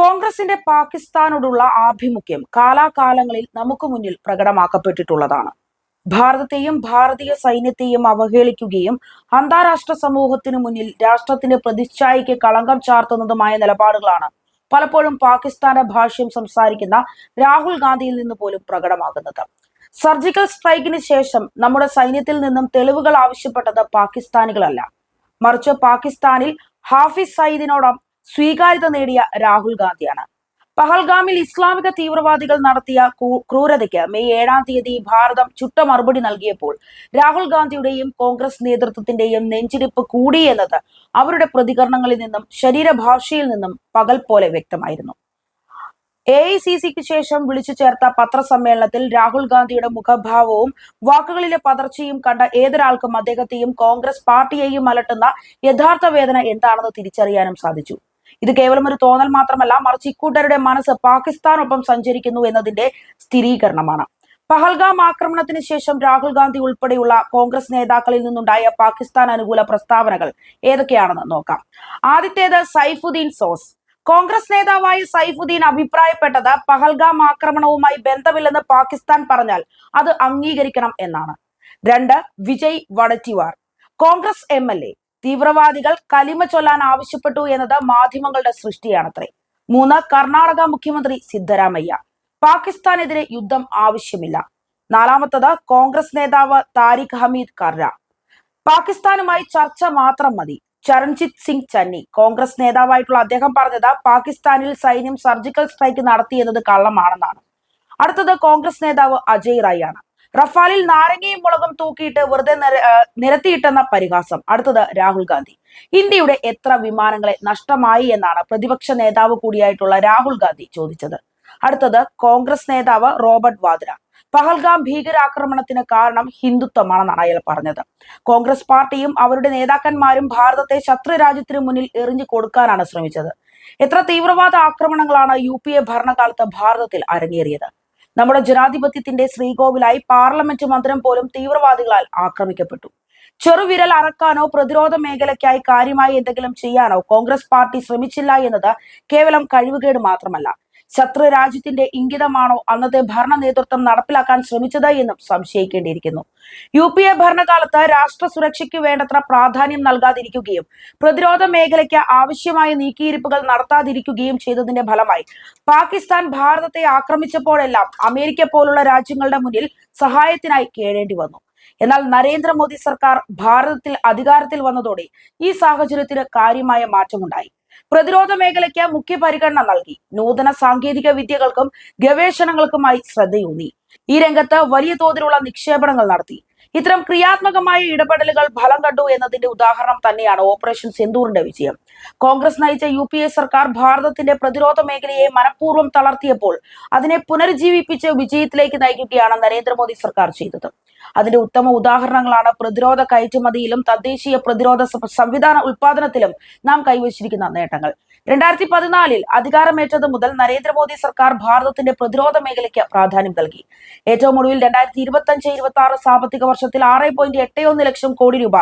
കോൺഗ്രസിന്റെ പാകിസ്ഥാനോടുള്ള ആഭിമുഖ്യം കാലാകാലങ്ങളിൽ നമുക്ക് മുന്നിൽ പ്രകടമാക്കപ്പെട്ടിട്ടുള്ളതാണ്. ഭാരതത്തെയും ഭാരതീയ സൈന്യത്തെയും അവഹേളിക്കുകയും അന്താരാഷ്ട്ര സമൂഹത്തിന് മുന്നിൽ രാഷ്ട്രത്തിന്റെ പ്രതിച്ഛായയ്ക്ക് കളങ്കം ചാർത്തുന്നതുമായ നിലപാടുകളാണ് പലപ്പോഴും പാകിസ്ഥാന്റെ ഭാഷ്യം സംസാരിക്കുന്ന രാഹുൽ ഗാന്ധിയിൽ നിന്ന് പോലും പ്രകടമാകുന്നത്. സർജിക്കൽ സ്ട്രൈക്കിന് ശേഷം നമ്മുടെ സൈന്യത്തിൽ നിന്നും തെളിവുകൾ ആവശ്യപ്പെട്ടത് പാകിസ്ഥാനികളല്ല. മറിച്ച് പാകിസ്ഥാനിൽ ഹാഫിസ് സയ്യിദിനോടൊപ്പം സ്വീകാര്യത നേടിയ രാഹുൽ ഗാന്ധിയാണ്. പഹൽഗാമിൽ ഇസ്ലാമിക തീവ്രവാദികൾ നടത്തിയ ക്രൂരതയ്ക്ക് മെയ് ഏഴാം തീയതി ഭാരതം ചുട്ട മറുപടി നൽകിയപ്പോൾ രാഹുൽ ഗാന്ധിയുടെയും കോൺഗ്രസ് നേതൃത്വത്തിന്റെയും നെഞ്ചിരിപ്പ് കൂടി എന്നത് അവരുടെ പ്രതികരണങ്ങളിൽ നിന്നും ശരീരഭാഷയിൽ നിന്നും പകൽ പോലെ വ്യക്തമായിരുന്നു. എ ഐ സി സിക്ക് ശേഷം വിളിച്ചു ചേർത്ത പത്രസമ്മേളനത്തിൽ രാഹുൽ ഗാന്ധിയുടെ മുഖഭാവവും വാക്കുകളിലെ പതർച്ചയും കണ്ട ഏതൊരാൾക്കും അദ്ദേഹത്തെയും കോൺഗ്രസ് പാർട്ടിയെയും അലട്ടുന്ന യഥാർത്ഥ വേദന എന്താണെന്ന് തിരിച്ചറിയാനും സാധിച്ചു. ഇത് കേവലം ഒരു തോന്നൽ മാത്രമല്ല മറിച്ച് ഇക്കൂട്ടരുടെ മനസ്സ് പാകിസ്ഥാനൊപ്പം സഞ്ചരിക്കുന്നു എന്നതിന്റെ സ്ഥിരീകരണമാണ്. പഹൽഗാം ആക്രമണത്തിന് ശേഷം രാഹുൽ ഗാന്ധി ഉൾപ്പെടെയുള്ള കോൺഗ്രസ് നേതാക്കളിൽ നിന്നുണ്ടായ പാകിസ്ഥാൻ അനുകൂല പ്രസ്താവനകൾ ഏതൊക്കെയാണെന്ന് നോക്കാം. ആദ്യത്തേത് സൈഫുദ്ദീൻ സോസ്. കോൺഗ്രസ് നേതാവായി സൈഫുദ്ദീൻ അഭിപ്രായപ്പെട്ടത് പഹൽഗാം ആക്രമണവുമായി ബന്ധമില്ലെന്ന് പാകിസ്ഥാൻ പറഞ്ഞാൽ അത് അംഗീകരിക്കണം എന്നാണ്. രണ്ട് Vijay Wadettiwar Congress M L A. തീവ്രവാദികൾ കലിമ ചൊല്ലാൻ ആവശ്യപ്പെട്ടു എന്നത് മാധ്യമങ്ങളുടെ സൃഷ്ടിയാണത്രേ. മൂന്ന് കർണാടക മുഖ്യമന്ത്രി സിദ്ധരാമയ്യ. പാകിസ്ഥാനെതിരെ യുദ്ധം ആവശ്യമില്ല. നാലാമത്തത് കോൺഗ്രസ് നേതാവ് താരിഖ് ഹമീദ് കർര. പാകിസ്ഥാനുമായി ചർച്ച മാത്രം മതി. ചരൺജിത് സിംഗ് ചന്നി കോൺഗ്രസ് നേതാവായിട്ടുള്ള അദ്ദേഹം പറഞ്ഞത് പാകിസ്ഥാനിൽ സൈന്യം സർജിക്കൽ സ്ട്രൈക്ക് നടത്തിയെന്നത് കള്ളമാണെന്നാണ്. അടുത്തത് കോൺഗ്രസ് നേതാവ് അജയ് റായ് ആണ് റഫാലിൽ നാരങ്ങയും മുളകും തൂക്കിയിട്ട് വെറുതെ നിരത്തിയിട്ടെന്ന പരിഹാസം. അടുത്തത് രാഹുൽ ഗാന്ധി. ഇന്ത്യയുടെ എത്ര വിമാനങ്ങളെ നഷ്ടമായി എന്നാണ് പ്രതിപക്ഷ നേതാവ് കൂടിയായിട്ടുള്ള രാഹുൽ ഗാന്ധി ചോദിച്ചത്. അടുത്തത് കോൺഗ്രസ് നേതാവ് റോബർട്ട് വാദ്ര. പഹൽഗാം ഭീകരാക്രമണത്തിന് കാരണം ഹിന്ദുത്വമാണെന്നാണ് അയാൾ പറഞ്ഞത്. കോൺഗ്രസ് പാർട്ടിയും അവരുടെ നേതാക്കന്മാരും ഭാരതത്തെ ശത്രു രാജ്യത്തിന് മുന്നിൽ എറിഞ്ഞു കൊടുക്കാനാണ് ശ്രമിച്ചത്. എത്ര തീവ്രവാദ ആക്രമണങ്ങളാണ് യു പി എ ഭരണകാലത്ത് ഭാരതത്തിൽ അരങ്ങേറിയത്? നമ്മുടെ ജനാധിപത്യത്തിന്റെ ശ്രീകോവിലായി പാർലമെന്റ് മന്ദിരം പോലും തീവ്രവാദികളാൽ ആക്രമിക്കപ്പെട്ടു. ചെറുവിരൽ അറക്കാനോ പ്രതിരോധ മേഖലയ്ക്കായി കാര്യമായി എന്തെങ്കിലും ചെയ്യാനോ കോൺഗ്രസ് പാർട്ടി ശ്രമിച്ചില്ല എന്നത് കേവലം കഴിവുകേട് മാത്രമല്ല. ശത്രു രാജ്യത്തിന്റെ ഇംഗിതമാണോ അന്നത്തെ ഭരണ നേതൃത്വം നടപ്പിലാക്കാൻ ശ്രമിച്ചത് എന്നും സംശയിക്കേണ്ടിയിരിക്കുന്നു. യു പി എ ഭരണകാലത്ത് രാഷ്ട്ര സുരക്ഷയ്ക്ക് വേണ്ടത്ര പ്രാധാന്യം നൽകാതിരിക്കുകയും പ്രതിരോധ മേഖലയ്ക്ക് ആവശ്യമായ നീക്കിയിരിപ്പുകൾ നടത്താതിരിക്കുകയും ചെയ്തതിന്റെ ഫലമായി പാകിസ്ഥാൻ ഭാരതത്തെ ആക്രമിച്ചപ്പോഴെല്ലാം അമേരിക്ക പോലുള്ള രാജ്യങ്ങളുടെ മുന്നിൽ സഹായത്തിനായി കേഴേണ്ടി വന്നു. എന്നാൽ നരേന്ദ്രമോദി സർക്കാർ ഭാരതത്തിൽ അധികാരത്തിൽ വന്നതോടെ ഈ സാഹചര്യത്തിന് കാര്യമായ മാറ്റമുണ്ടായി. പ്രതിരോധ മേഖലയ്ക്ക് മുഖ്യ പരിഗണന നൽകി. നൂതന സാങ്കേതിക വിദ്യകൾക്കും ഗവേഷണങ്ങൾക്കുമായി ശ്രദ്ധയൂന്നി. ഈ രംഗത്ത് വലിയ തോതിലുള്ള നിക്ഷേപണങ്ങൾ നടത്തി. ഇത്തരം ക്രിയാത്മകമായ ഇടപെടലുകൾ ഫലം കണ്ടു എന്നതിന്റെ ഉദാഹരണം തന്നെയാണ് ഓപ്പറേഷൻ സിന്ദൂറിന്റെ വിജയം. കോൺഗ്രസ് നയിച്ച യു പി എ സർക്കാർ ഭാരതത്തിന്റെ പ്രതിരോധ മേഖലയെ മനഃപൂർവം തളർത്തിയപ്പോൾ അതിനെ പുനരുജ്ജീവിപ്പിച്ച് വിജയത്തിലേക്ക് നയിക്കുകയാണ് നരേന്ദ്രമോദി സർക്കാർ ചെയ്തത്. അതിന്റെ ഉത്തമ ഉദാഹരണങ്ങളാണ് പ്രതിരോധ കയറ്റുമതിയിലും തദ്ദേശീയ പ്രതിരോധ സംവിധാന ഉൽപാദനത്തിലും നാം കൈവച്ചിരിക്കുന്ന നേട്ടങ്ങൾ. രണ്ടായിരത്തി പതിനാലിൽ അധികാരമേറ്റത് മുതൽ നരേന്ദ്രമോദി സർക്കാർ ഭാരതത്തിന്റെ പ്രതിരോധ മേഖലയ്ക്ക് പ്രാധാന്യം നൽകി. ഏറ്റവും ഒടുവിൽ രണ്ടായിരത്തി ഇരുപത്തി അഞ്ച് ഇരുപത്തി ആറ് സാമ്പത്തിക വർഷത്തിൽ ആറ് പോയിന്റ് എട്ട് ഒന്ന് ലക്ഷം കോടി രൂപ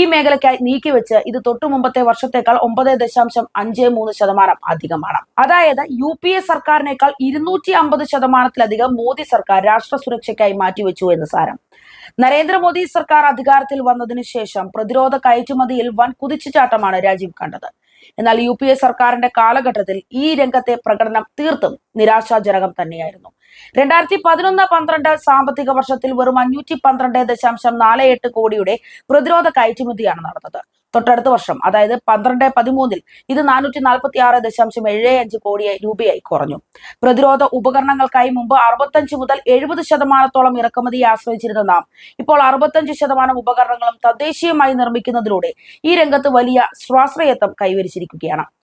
ഈ മേഖലയ്ക്കായി നീക്കിവെച്ച് ഇത് തൊട്ടു മുമ്പത്തെ വർഷത്തേക്കാൾ ഒമ്പത് ദശാംശം അഞ്ച് മൂന്ന് ശതമാനം അധികമാണ്. അതായത് യു പി എ സർക്കാരിനേക്കാൾ ഇരുന്നൂറ്റി അമ്പത് ശതമാനത്തിലധികം മോദി സർക്കാർ രാഷ്ട്ര സുരക്ഷയ്ക്കായി മാറ്റിവെച്ചു എന്ന് സാരം. നരേന്ദ്രമോദി സർക്കാർ അധികാരത്തിൽ വന്നതിനു ശേഷം പ്രതിരോധ കയറ്റുമതിയിൽ വൻ കുതിച്ചുചാട്ടമാണ് രാജ്യം കണ്ടത്. എന്നാൽ യു പി എ സർക്കാരിന്റെ കാലഘട്ടത്തിൽ ഈ രംഗത്തെ പ്രകടനം തീർത്തും നിരാശാജനകം തന്നെയായിരുന്നു. രണ്ടായിരത്തി പതിനൊന്ന് പന്ത്രണ്ട് സാമ്പത്തിക വർഷത്തിൽ വെറും അഞ്ഞൂറ്റി പന്ത്രണ്ട് ദശാംശം നാല് എട്ട് കോടിയുടെ പ്രതിരോധ കയറ്റുമതിയാണ് നടന്നത്. തൊട്ടടുത്ത വർഷം അതായത് പന്ത്രണ്ട് പതിമൂന്നിൽ ഇത് നാനൂറ്റി നാൽപ്പത്തി ആറ് ദശാംശം ഏഴ് അഞ്ച് കോടി രൂപയായി കുറഞ്ഞു. പ്രതിരോധ ഉപകരണങ്ങൾക്കായി മുമ്പ് അറുപത്തഞ്ച് മുതൽ എഴുപത് ശതമാനത്തോളം ഇറക്കുമതിയെ ആശ്രയിച്ചിരുന്ന നാം ഇപ്പോൾ അറുപത്തഞ്ച് ശതമാനം ഉപകരണങ്ങളും തദ്ദേശീയമായി നിർമ്മിക്കുന്നതിലൂടെ ഈ രംഗത്ത് വലിയ സ്വാശ്രയത്വം കൈവരിച്ചിരിക്കുകയാണ്.